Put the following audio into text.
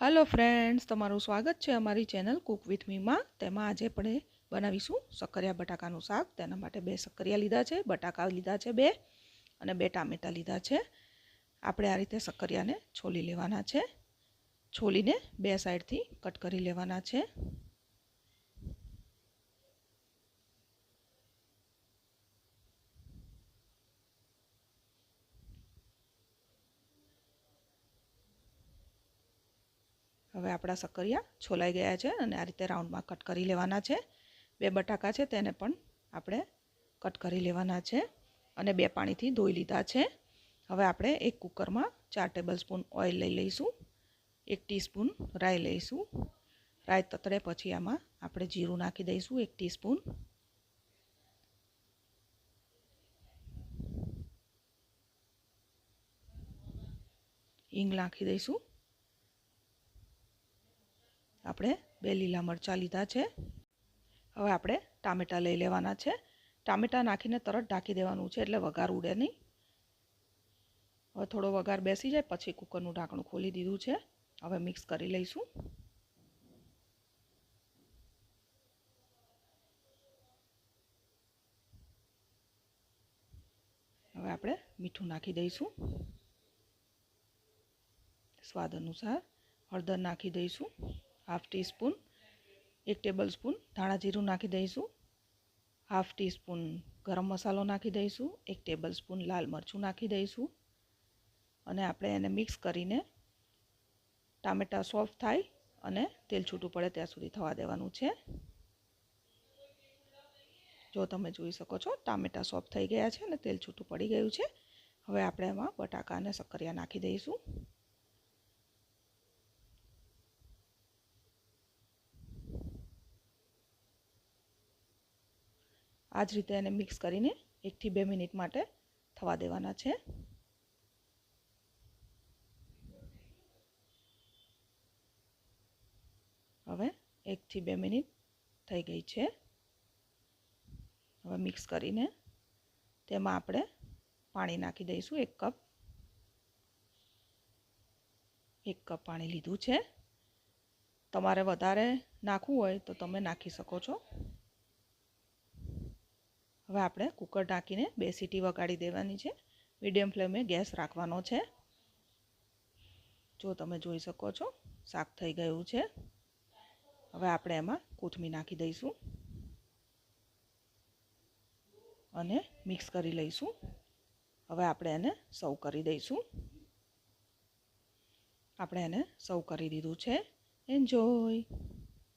હાલો friends તમારું સ્વાગત છે અમારી ચેનલ કુક વિથ મીમાં તેમાં આજે આપણે બનાવીશું સક્કરિયા બટાકાનું શાક. તેના માટે બે સક્કરિયા લીધા છે, બટાકા લીધા છે બે અને બે ટામેટાં લીધા છે. આપણે આ રીતે સક્કરિયાને છોલી લેવાના છે. છોલીને બે સાઈડથી કટ કરી લેવાના છે. હવે આપણા સક્કરિયા છોલાઈ ગયા છે અને આ રીતે રાઉન્ડમાં કટ કરી લેવાના છે. બે બટાકા છે તેને પણ આપણે કટ કરી લેવાના છે અને બે પાણીથી ધોઈ લીધા છે. હવે આપણે એક કુકરમાં ચાર ટેબલ સ્પૂન ઓઇલ લઈ લઈશું, એક ટીસ્પૂન રાઈ લઈશું. રાઈ તતડે પછી આમાં આપણે જીરું નાખી દઈશું એક ટીસ્પૂન. હિંગ નાખી દઈશું. આપણે બે લીલા મરચાં લીધા છે. હવે આપણે ટામેટાં લઈ લેવાના છે. ટામેટાં નાખીને તરત ઢાંકી દેવાનું છે એટલે વઘાર ઉડે નહીં. હવે થોડો વઘાર બેસી જાય, પછી કુકરનું ઢાંકણું ખોલી દીધું છે. હવે મિક્સ કરી લઈશું. હવે આપણે મીઠું નાખી દઈશું. સ્વાદ અનુસાર હળદર નાખી દઈશું. હાફ ટી સ્પૂન એક ટેબલ સ્પૂન ધાણા જીરું નાખી દઈશું. હાફ ટી સ્પૂન ગરમ મસાલો નાખી દઈશું. એક ટેબલ સ્પૂન લાલ મરચું નાખી દઈશું. અને આપણે એને મિક્સ કરીને ટામેટાં સોફ્ટ થાય અને તેલ છૂટું પડે ત્યાં સુધી થવા દેવાનું છે. જો તમે જોઈ શકો છો, ટામેટાં સોફ્ટ થઈ ગયા છે અને તેલ છૂટું પડી ગયું છે. હવે આપણે એમાં બટાકા અને સક્કરિયા નાખી દઈશું. આ જ રીતે એને મિક્સ કરીને એકથી બે મિનિટ માટે થવા દેવાના છે. હવે એકથી બે મિનિટ થઈ ગઈ છે. હવે મિક્સ કરીને તેમાં આપણે પાણી નાખી દઈશું, એક કપ. એક કપ પાણી લીધું છે. તમારે વધારે નાખવું હોય તો તમે નાખી શકો છો. હવે આપણે કુકર ઢાંકીને બે સીટી વગાડી દેવાની છે. મીડિયમ ફ્લેમે ગેસ રાખવાનો છે. જો તમે જોઈ શકો છો શાક થઈ ગયું છે. હવે આપણે એમાં કોથમીર નાખી દઈશું. અને મિક્સ કરી લઈશું. હવે આપણે એને સર્વ કરી દઈશું. આપણે એને સર્વ કરી દીધું છે. એન્જોય